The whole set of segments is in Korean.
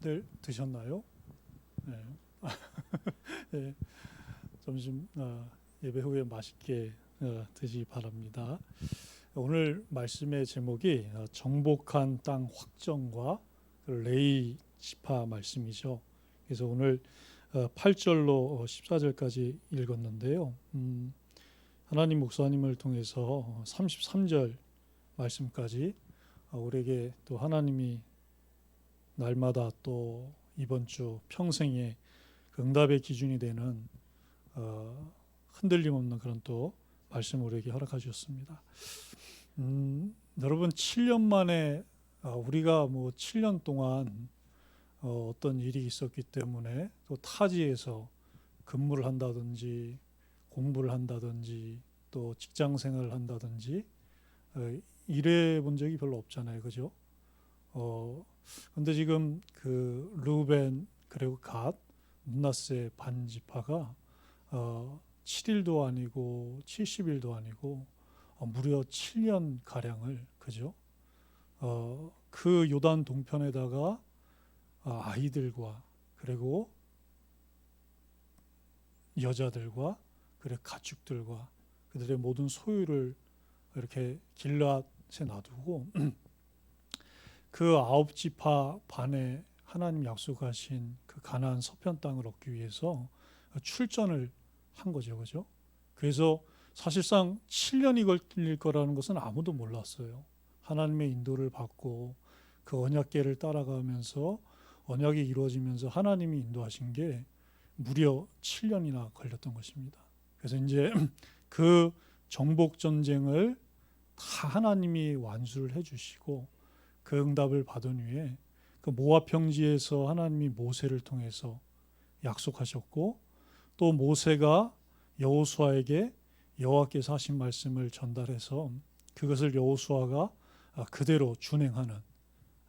들 드셨나요? 네. 네. 점심 어, 예배 후에 맛있게 어, 드시기 바랍니다. 오늘 말씀의 제목이 어, 정복한 땅 확정과 그 레이 지파 말씀이죠. 그래서 오늘 어, 8절로 14절까지 읽었는데요. 음, 하나님 목사님을 통해서 33절 말씀까지 어, 우리에게 또 하나님이 날마다 또 이번 주 평생의 그 응답의 기준이 되는 어, 흔들림 없는 그런 또 말씀을 우리에게 허락해 주셨습니다. 음, 여러분 7년 만에 아, 우리가 뭐 7년 동안 어, 어떤 일이 있었기 때문에 또 타지에서 근무를 한다든지 공부를 한다든지 또 직장 생활을 한다든지 어, 일해 본 적이 별로 없잖아요, 그죠? 어, 근데 지금 그 루벤 그리고 갓 문나세 반지파가 어, 7일도 아니고 70일도 아니고 어, 무려 7년 가량을 그죠? 어, 그 요단 동편에다가 아, 아이들과 그리고 여자들과 그리고 가축들과 그들의 모든 소유를 이렇게 길앗에 놔두고 그 아홉 지파 반에 하나님 약속하신 그 가나안 서편 땅을 얻기 위해서 출전을 한 거죠, 그죠? 그래서 사실상 7년이 걸릴 거라는 것은 아무도 몰랐어요. 하나님의 인도를 받고 그 언약계를 따라가면서 언약이 이루어지면서 하나님이 인도하신 게 무려 7년이나 걸렸던 것입니다. 그래서 이제 그 정복 전쟁을 다 하나님이 완수를 해 주시고 그 응답을 받은 후에 그 모압 평지에서 하나님이 모세를 통해서 약속하셨고 또 모세가 여호수아에게 여호와께서 하신 말씀을 전달해서 그것을 여호수아가 그대로 준행하는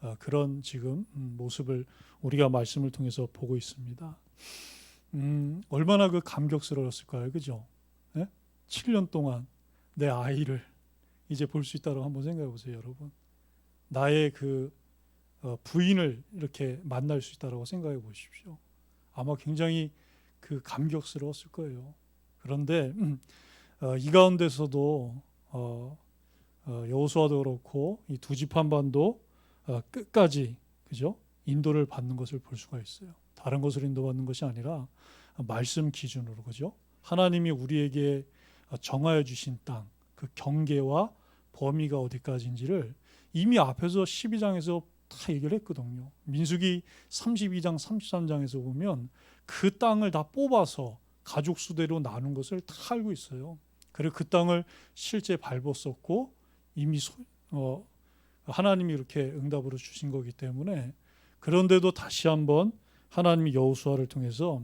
어, 그런 지금 음, 모습을 우리가 말씀을 통해서 보고 있습니다. 음, 얼마나 그 감격스러웠을까요, 그죠? 예? 7년 동안 내 아이를 이제 볼 수 있다고 한번 생각해 보세요, 여러분. 나의 그 어, 부인을 이렇게 만날 수 있다고 생각해 보십시오. 아마 굉장히 그 감격스러웠을 거예요. 그런데 음, 어, 이 가운데서도 어, 어, 여호수아도 그렇고 이두 지판반도 어, 끝까지 그죠 인도를 받는 것을 볼 수가 있어요. 다른 것을 인도받는 것이 아니라 말씀 기준으로 그죠 하나님이 우리에게 정하여 주신 땅 그 경계와 범위가 어디까지인지를 이미 앞에서 12장에서 다 얘기를 했거든요. 민수기 32장, 33장에서 보면 그 땅을 다 뽑아서 가족 수대로 나눈 것을 다 알고 있어요. 그리고 그 땅을 실제 밟았었고 이미 소, 어, 하나님이 이렇게 응답으로 주신 거기 때문에 그런데도 다시 한번 하나님이 여호수아를 통해서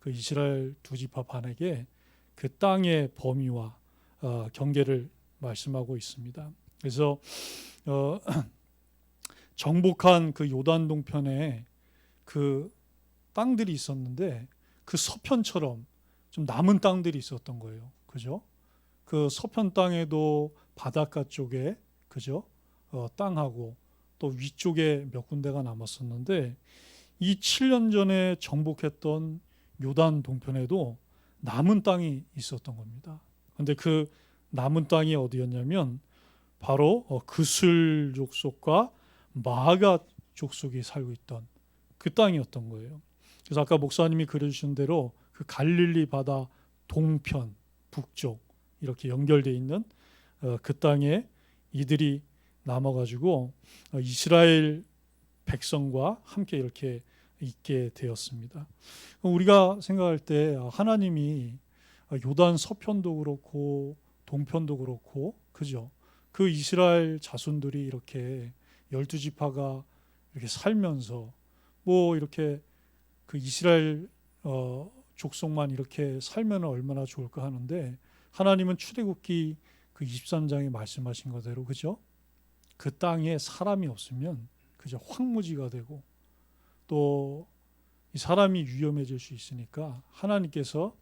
그 이스라엘 두 지파 반에게 그 땅의 범위와 어, 경계를 말씀하고 있습니다. 그래서 어, 정복한 그 요단 동편에 그 땅들이 있었는데 그 서편처럼 좀 남은 땅들이 있었던 거예요. 그죠? 그 서편 땅에도 바닷가 쪽에 그죠? 어, 땅하고 또 위쪽에 몇 군데가 남았었는데 이 7년 전에 정복했던 요단 동편에도 남은 땅이 있었던 겁니다. 근데 그 남은 땅이 어디였냐면 바로 어, 그슬 족속과 마가 족속이 살고 있던 그 땅이었던 거예요. 그래서 아까 목사님이 그려주신 대로 그 갈릴리 바다 동편 북쪽 이렇게 연결돼 있는 어, 그 땅에 이들이 남아가지고 어, 이스라엘 백성과 함께 이렇게 있게 되었습니다. 우리가 생각할 때 하나님이 요단 서편도 그렇고 동편도 그렇고 그죠? 그 이스라엘 자손들이 이렇게 열두 지파가 이렇게 살면서 뭐 이렇게 그 이스라엘 어, 족속만 이렇게 살면 얼마나 좋을까 하는데 하나님은 출애굽기 그 23장에 말씀하신 거대로 그죠? 그 땅에 사람이 없으면 그저 황무지가 되고 또 이 사람이 위험해질 수 있으니까 하나님께서 어,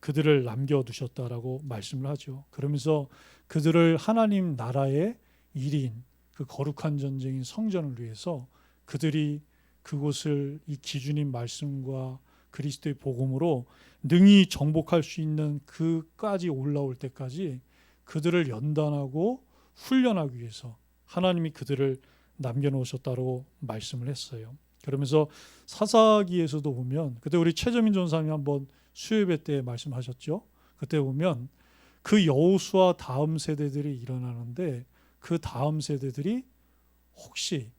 그들을 남겨두셨다라고 말씀을 하죠. 그러면서 그들을 하나님 나라의 일인 그 거룩한 전쟁인 성전을 위해서 그들이 그곳을 이 기준인 말씀과 그리스도의 복음으로 능히 정복할 수 있는 그까지 올라올 때까지 그들을 연단하고 훈련하기 위해서 하나님이 그들을 남겨놓으셨다고 말씀을 했어요. 그러면서 사사기에서도 보면 그때 우리 최저민 전사님이 한번 수요예배 때 말씀하셨죠. 그때 보면 그 여호수아 다음 세대들이 일어나는데 그 다음 세대들이 혹시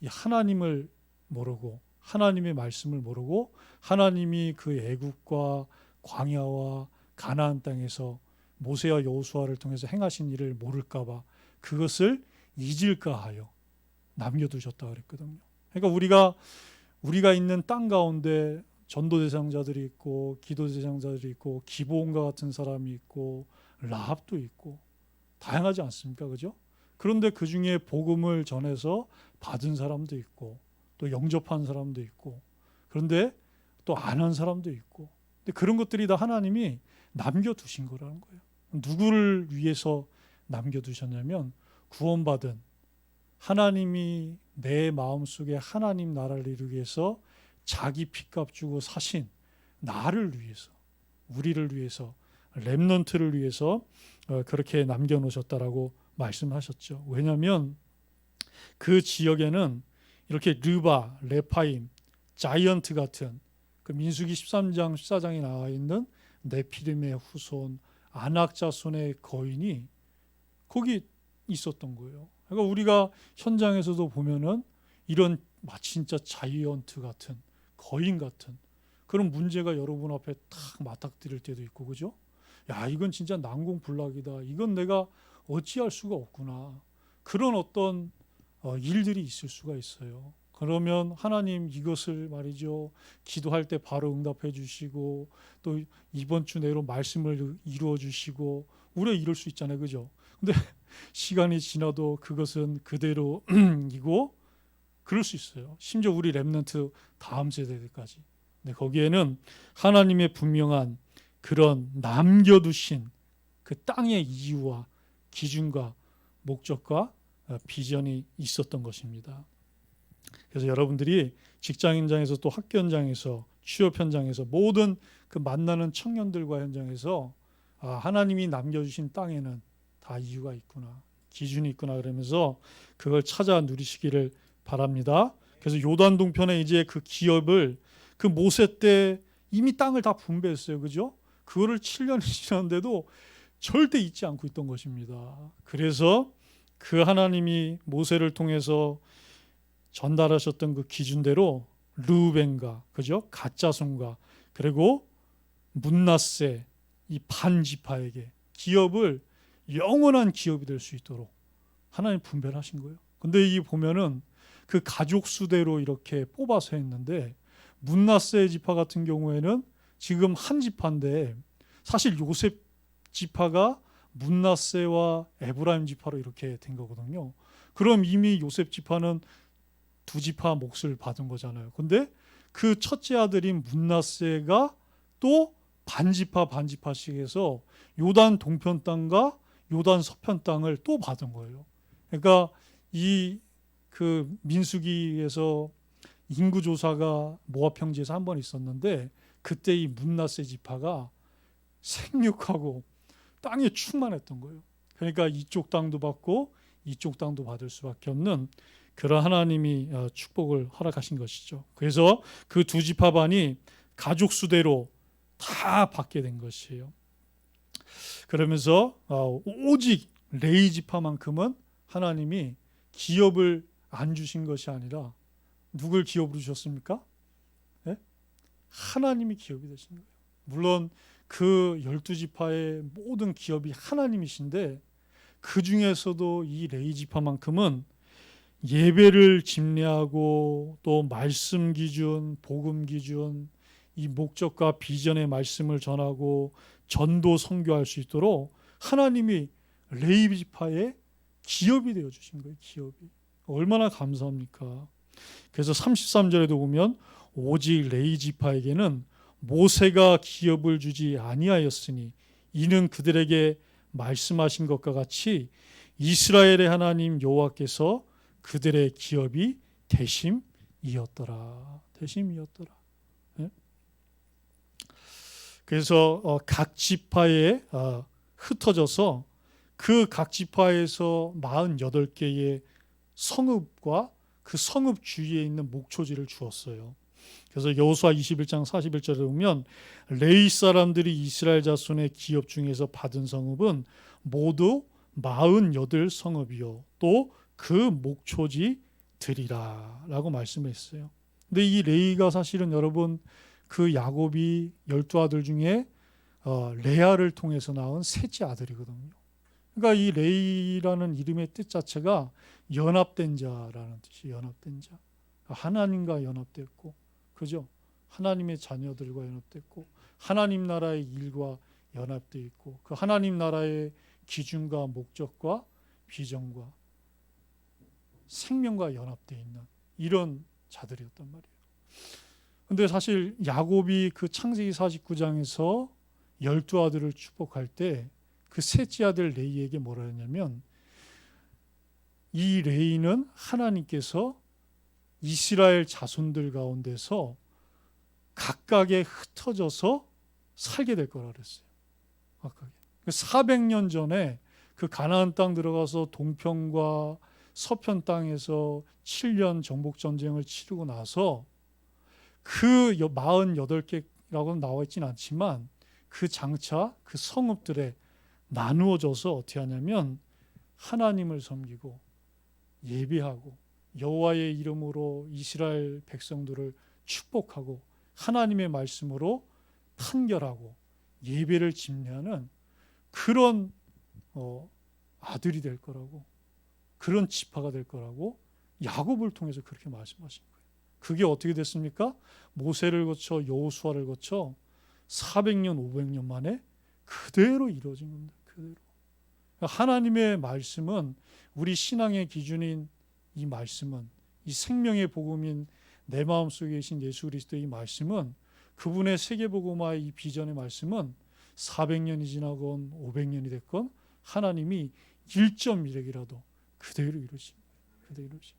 이 하나님을 모르고 하나님의 말씀을 모르고 하나님이 그 애국과 광야와 가나안 땅에서 모세와 여호수아를 통해서 행하신 일을 모를까봐 그것을 잊을까 하여 남겨두셨다 그랬거든요. 그러니까 우리가 우리가 있는 땅 가운데 전도 대상자들이 있고 기도 대상자들이 있고 기보온과 같은 사람이 있고 라합도 있고 다양하지 않습니까, 그죠? 그런데 그 중에 복음을 전해서 받은 사람도 있고 또 영접한 사람도 있고 그런데 또 안 한 사람도 있고 근데 그런 것들이 다 하나님이 남겨두신 거라는 거예요. 누구를 위해서 남겨두셨냐면 구원받은 하나님이 내 마음속에 하나님 나라를 이루기 위해서 자기 피값 주고 사신 나를 위해서 우리를 위해서 렘넌트를 위해서 어, 그렇게 남겨놓으셨다라고 말씀하셨죠. 왜냐하면 그 지역에는 이렇게 르바, 레파임, 자이언트 같은 그 민수기 13장, 14장에 나와 있는 네피림의 후손, 아낙 자손의 거인이 거기 있었던 거예요. 그러니까 우리가 현장에서도 보면은 이런 마치 진짜 자이언트 같은 거인 같은 그런 문제가 여러분 앞에 탁 맞닥뜨릴 때도 있고 그죠? 야 이건 진짜 난공불락이다. 이건 내가 어찌할 수가 없구나. 그런 어떤 어, 일들이 있을 수가 있어요. 그러면 하나님 이것을 말이죠. 기도할 때 바로 응답해 주시고 또 이번 주 내로 말씀을 이루어 주시고 우리가 이럴 수 있잖아요. 그죠? 근데 시간이 지나도 그것은 그대로이고 그럴 수 있어요. 심지어 우리 랩런트 다음 세대들까지. 근데 거기에는 하나님의 분명한 그런 남겨두신 그 땅의 이유와 기준과 목적과 어, 비전이 있었던 것입니다. 그래서 여러분들이 직장 현장에서 또 학교 현장에서 취업 현장에서 모든 그 만나는 청년들과 현장에서 아, 하나님이 남겨주신 땅에는 다 이유가 있구나 기준이 있구나 그러면서 그걸 찾아 누리시기를 바랍니다. 그래서 요단 동편에 이제 그 기업을 그 모세 때 이미 땅을 다 분배했어요, 그죠? 그거를 7년이 지났는데도 절대 잊지 않고 있던 것입니다. 그래서 그 하나님이 모세를 통해서 전달하셨던 그 기준대로 르벤과 그죠? 가짜손과 그리고 문나세 이 반지파에게 기업을 영원한 기업이 될 수 있도록 하나님 분배를 하신 거예요. 근데 이 보면은 그 가족 수대로 이렇게 뽑아서 했는데 문나세 지파 같은 경우에는 지금 한 지파인데 사실 요셉 지파가 문나세와 에브라임 지파로 이렇게 된 거거든요. 그럼 이미 요셉 지파는 두 지파 몫을 받은 거잖아요. 근데 그 첫째 아들인 문나세가 또 반지파 반지파씩 해서 요단 동편 땅과 요단 서편 땅을 또 받은 거예요. 그러니까 이 그 민수기에서 인구 조사가 모압 평지에서 한 번 있었는데 그때 이 문나세 지파가 생육하고 땅에 충만했던 거예요. 그러니까 이쪽 땅도 받고 이쪽 땅도 받을 수밖에 없는 그런 하나님이 어, 축복을 허락하신 것이죠. 그래서 그 두 지파반이 가족 수대로 다 받게 된 것이에요. 그러면서 어, 오직 레이 지파만큼은 하나님이 기업을 안 주신 것이 아니라 누굴 기업으로 주셨습니까? 네? 하나님이 기업이 되신 거예요. 물론 그 열두 지파의 모든 기업이 하나님이신데 그 중에서도 이 레이 지파만큼은 예배를 집례하고 또 말씀 기준, 복음 기준, 이 목적과 비전의 말씀을 전하고 전도 선교할 수 있도록 하나님이 레이 지파의 기업이 되어 주신 거예요. 기업이 얼마나 감사합니까? 그래서 33절에도 보면 오직 레이 지파에게는 모세가 기업을 주지 아니하였으니 이는 그들에게 말씀하신 것과 같이 이스라엘의 하나님 여호와께서 그들의 기업이 되심 이었더라. 대심이었더라. 예? 그래서 어, 각 지파에 어, 흩어져서 그 각 지파에서 48개의 성읍과 그 성읍 주위에 있는 목초지를 주었어요. 그래서 여호수아 21장 41절에 보면 레이 사람들이 이스라엘 자손의 기업 중에서 받은 성읍은 모두 48 성읍이요 또 그 목초지 들이라라고 말씀했어요. 근데 이 레이가 사실은 여러분 그 야곱이 열두 아들 중에 어, 레아를 통해서 낳은 셋째 아들이거든요. 그러니까 이 레이라는 이름의 뜻 자체가 연합된 자라는 뜻이 연합된 자. 하나님과 연합됐고, 그죠? 하나님의 자녀들과 연합됐고, 하나님 나라의 일과 연합되어 있고, 그 하나님 나라의 기준과 목적과 비전과 생명과 연합되어 있는 이런 자들이었단 말이에요. 근데 사실 야곱이 그 창세기 49장에서 열두 아들을 축복할 때 그 셋째 아들 레이에게 뭐라 했냐면 이 레이는 하나님께서 이스라엘 자손들 가운데서 각각에 흩어져서 살게 될 거라 그랬어요. 각각에. 400년 전에 그 가나안 땅 들어가서 동편과 서편 땅에서 7년 정복 전쟁을 치르고 나서 그 48개라고는 나와 있지는 않지만 그 장차 그 성읍들에 나누어져서 어떻게 하냐면 하나님을 섬기고 예배하고 여호와의 이름으로 이스라엘 백성들을 축복하고 하나님의 말씀으로 판결하고 예배를 집례하는 그런 어, 아들이 될 거라고 그런 지파가 될 거라고 야곱을 통해서 그렇게 말씀하신 거예요. 그게 어떻게 됐습니까? 모세를 거쳐 여호수아를 거쳐 400년 500년 만에 그대로 이루어진 겁니다. 그대로. 하나님의 말씀은 우리 신앙의 기준인 이 말씀은 이 생명의 복음인 내 마음속에 계신 예수 그리스도의 이 말씀은 그분의 세계복음화의 이 비전의 말씀은 400년이 지나건 500년이 됐건 하나님이 1.1핵이라도 그대로 이루신 거예요. 그대로 이루신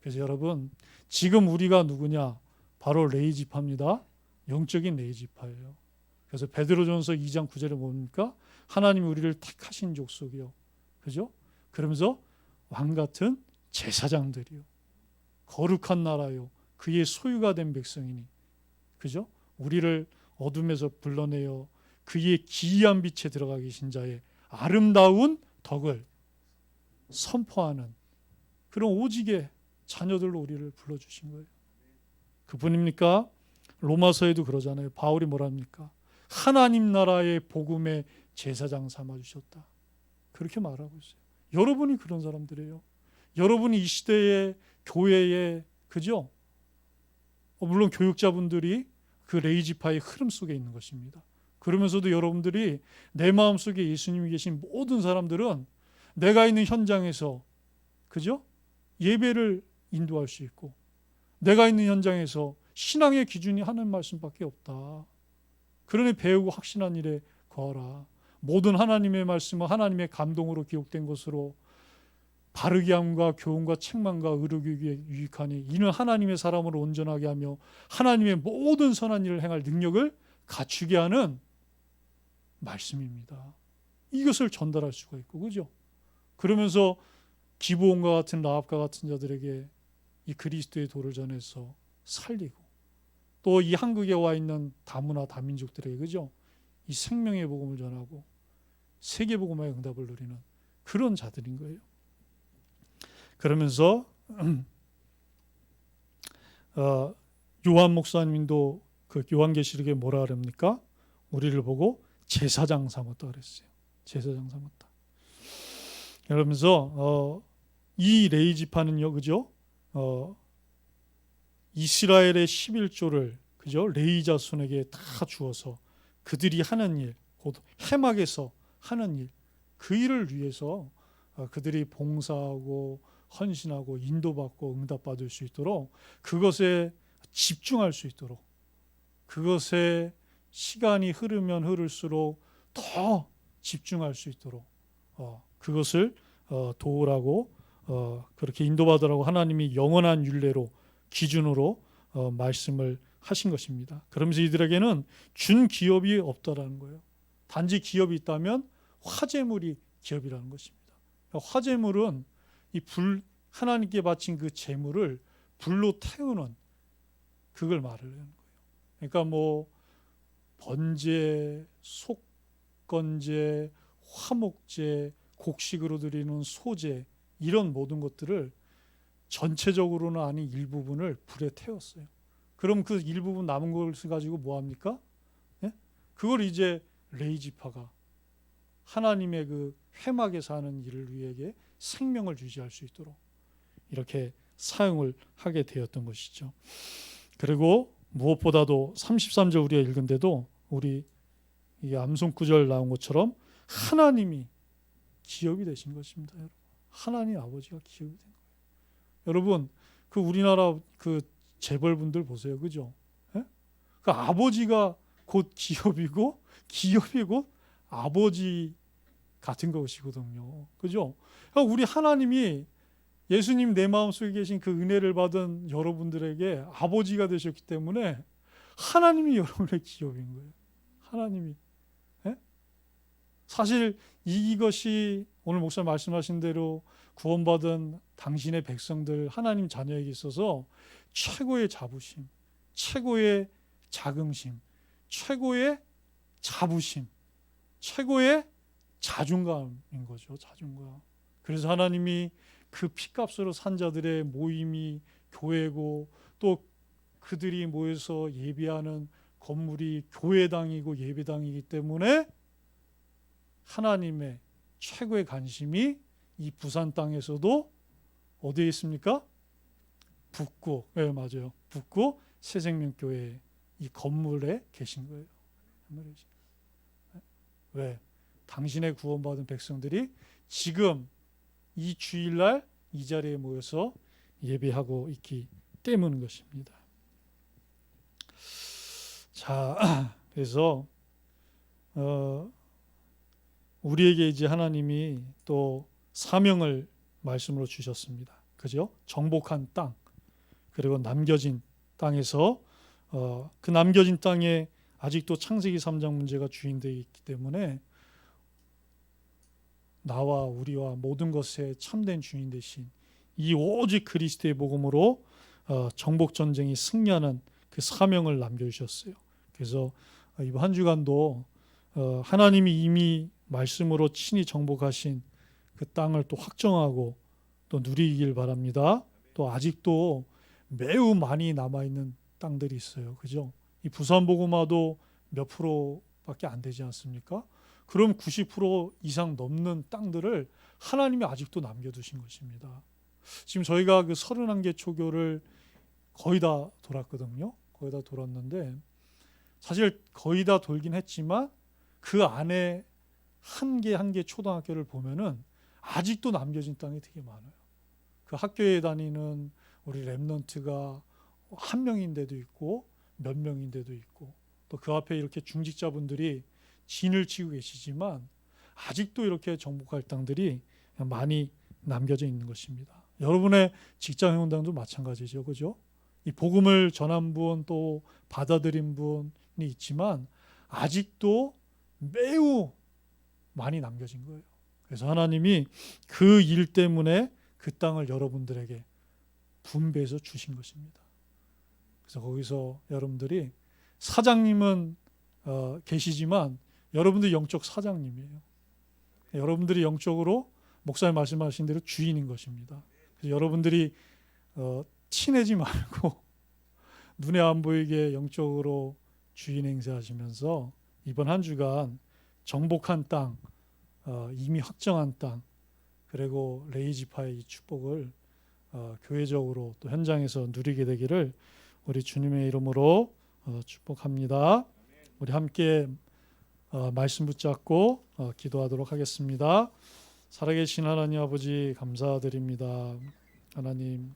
그래서 여러분 지금 우리가 누구냐? 바로 레이지파입니다. 영적인 레이지파예요. 그래서 베드로전서 2장 9절에 뭡니까? 하나님이 우리를 택하신 족속이요. 그죠? 그러면서 왕 같은 제사장들이요. 거룩한 나라요. 그의 소유가 된 백성이니. 그죠? 우리를 어둠에서 불러내어 그의 기이한 빛에 들어가 계신 자의 아름다운 덕을 선포하는 그런 오직의 자녀들로 우리를 불러주신 거예요. 그분입니까? 로마서에도 그러잖아요. 바울이 뭐랍니까? 하나님 나라의 복음의 제사장 삼아 주셨다. 그렇게 말하고 있어요. 여러분이 그런 사람들이에요. 여러분이 이 시대의 교회에 그죠? 어, 물론 교육자분들이 그 레이지파의 흐름 속에 있는 것입니다. 그러면서도 여러분들이 내 마음 속에 예수님이 계신 모든 사람들은 내가 있는 현장에서 그죠? 예배를 인도할 수 있고 내가 있는 현장에서 신앙의 기준이 하는 말씀밖에 없다. 그러니 배우고 확신한 일에 거하라. 모든 하나님의 말씀은 하나님의 감동으로 기록된 것으로 바르게 함과 교훈과 책망과 의료교육에 유익하니 이는 하나님의 사람으로 온전하게 하며 하나님의 모든 선한 일을 행할 능력을 갖추게 하는 말씀입니다. 이것을 전달할 수가 있고 그죠? 그러면서 기부원과 같은 라합과 같은 자들에게 이 그리스도의 도를 전해서 살리고 또 이 한국에 와 있는 다문화 다민족들에게 그죠? 이 생명의 복음을 전하고 세계 복음의 응답을 누리는 그런 자들인 거예요. 그러면서 어, 요한 목사님도 그 요한계시록에 뭐라 그럽니까? 우리를 보고 제사장 삼았다 그랬어요. 제사장 삼았다. 그러면서 어, 이 레이지파는요, 그죠? 어, 이스라엘의 11조를 그죠? 레이 자손에게 다 주어서 그들이 하는 일, 곧 해막에서 하는 일, 그 일을 위해서 어, 그들이 봉사하고 헌신하고 인도받고 응답받을 수 있도록 그것에 집중할 수 있도록 그것에 시간이 흐르면 흐를수록 더 집중할 수 있도록 어, 그것을 어, 도우라고 어, 그렇게 인도받으라고 하나님이 영원한 윤례로 기준으로 어, 말씀을 하신 것입니다. 그러면서 이들에게는 준 기업이 없다라는 거예요. 단지 기업이 있다면 화재물이 기업이라는 것입니다. 화재물은 이 불 하나님께 바친 그 재물을 불로 태우는 그걸 말을 하는 거예요. 그러니까 뭐 번제, 속건제, 화목제, 곡식으로 드리는 소제 이런 모든 것들을 전체적으로는 아닌 일부분을 불에 태웠어요. 그럼 그 일부분 남은 것을 가지고 뭐 합니까? 예? 그걸 이제 레이지파가 하나님의 그 회막에 사는 이를 위해 생명을 유지할 수 있도록 이렇게 사용을 하게 되었던 것이죠. 그리고 무엇보다도 33절 우리가 읽은 데도 우리 이 암송 구절 나온 것처럼 하나님이 기업이 되신 것입니다. 하나님 아버지가 기업이 된. 여러분 그 우리나라 그 재벌분들 보세요. 그죠? 예? 그 아버지가 곧 기업이고 기업이 곧 아버지 같은 것이거든요. 그죠? 그러니까 우리 하나님이 예수님 내 마음속에 계신 그 은혜를 받은 여러분들에게 아버지가 되셨기 때문에 하나님이 여러분의 기업인 거예요. 하나님이. 예? 사실 이것이 오늘 목사 말씀하신 대로 구원받은 당신의 백성들 하나님 자녀에게 있어서 최고의 자부심, 최고의 자긍심, 최고의 자부심, 최고의 자존감인 거죠. 자존감. 그래서 하나님이 그 피값으로 산 자들의 모임이 교회고 또 그들이 모여서 예배하는 건물이 교회당이고 예배당이기 때문에 하나님의 최고의 관심이 이 부산 땅에서도 어디에 있습니까? 북구, 예 맞아요. 북구 새생명교회 이 건물에 계신 거예요. 거예요. 왜? 당신의 구원받은 백성들이 지금 이 주일날 이 자리에 모여서 예배하고 있기 때문인 것입니다. 자, 그래서 어, 우리에게 이제 하나님이 또 사명을 말씀으로 주셨습니다. 그죠? 정복한 땅 그리고 남겨진 땅에서 어, 그 남겨진 땅에 아직도 창세기 3장 문제가 주인되어 있기 때문에 나와 우리와 모든 것에 참된 주인 되신 이 오직 그리스도의 복음으로 어, 정복 전쟁이 승리하는 그 사명을 남겨주셨어요. 그래서 이번 한 주간도 어, 하나님이 이미 말씀으로 친히 정복하신 그 땅을 또 확정하고 또 누리길 바랍니다. 또 아직도 매우 많이 남아 있는 땅들이 있어요. 그죠? 이 부산 보고마도 몇 프로밖에 안 되지 않습니까? 그럼 90% 이상 넘는 땅들을 하나님이 아직도 남겨두신 것입니다. 지금 저희가 그 31개 초교를 거의 다 돌았거든요. 거의 다 돌았는데 사실 거의 다 돌긴 했지만 그 안에 한 개 한 개 초등학교를 보면은 아직도 남겨진 땅이 되게 많아요. 그 학교에 다니는 우리 랩런트가 한 명인데도 있고 몇 명인데도 있고 또 그 앞에 이렇게 중직자분들이 진을 치고 계시지만 아직도 이렇게 정복할 땅들이 많이 남겨져 있는 것입니다. 여러분의 직장 회원당도 마찬가지죠. 그죠? 이 복음을 전한 분 또 받아들인 분이 있지만 아직도 매우 많이 남겨진 거예요. 그래서 하나님이 그 일 때문에 그 땅을 여러분들에게 분배해서 주신 것입니다. 그래서 거기서 여러분들이 사장님은 어, 계시지만 여러분들 영적 사장님이에요. 여러분들이 영적으로 목사님 말씀하신 대로 주인인 것입니다. 그래서 여러분들이 어, 친해지 말고 눈에 안 보이게 영적으로 주인 행세하시면서 이번 한 주간 정복한 땅, 어, 이미 확정한 땅, 그리고 레이지파의 이 축복을 어, 교회적으로 또 현장에서 누리게 되기를 우리 주님의 이름으로 어, 축복합니다. 우리 함께 어, 말씀 붙잡고 어, 기도하도록 하겠습니다. 살아계신 하나님 아버지 감사드립니다. 하나님